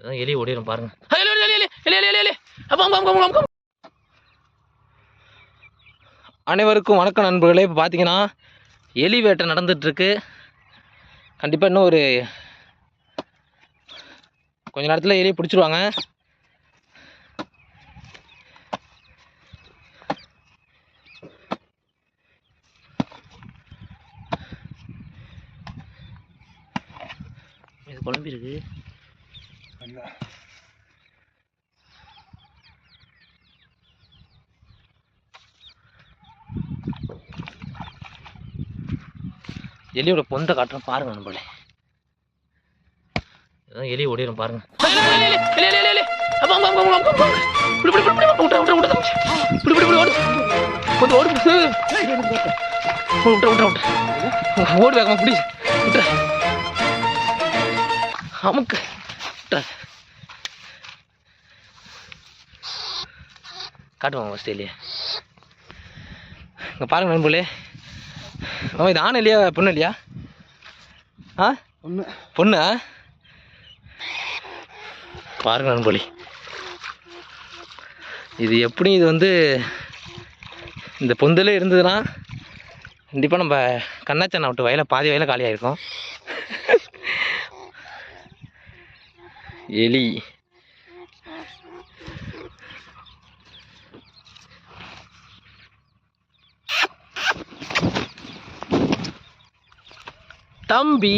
இதான் எலி ஓடிடும் பாருங்க. அனைவருக்கும் வணக்கம் நண்பர்களே. இப்போ பார்த்தீங்கன்னா எலி வேட்டை நடந்துட்டுருக்கு. கண்டிப்பாக இன்னும் ஒரு கொஞ்ச நேரத்தில் எலி பிடிச்சிருவாங்க. இது குழம்பி இருக்கு எலியோட பொந்த காட்டுறேன் பாருங்க அதான் எலி ஓடிடும் பாருங்க. ஓடு. வேகமா, பிடி. அமுக்கு. விட்றா. காட்டுவாங்க இல்லையா இங்கே பாருங்க நண்பர்களே. ஓ இது ஆண் இல்லையா பொண்ணு இல்லையா? ஆ? ஒன்று பொண்ணா? பாருங்க நண்பொழி இது எப்படி இது வந்து இந்த பொந்தில் இருந்ததுன்னா கண்டிப்பாக நம்ம கண்ணாச்சனை விட்டு வயலை பாதி வயலை காலியாக இருக்கும் எலி தம்பி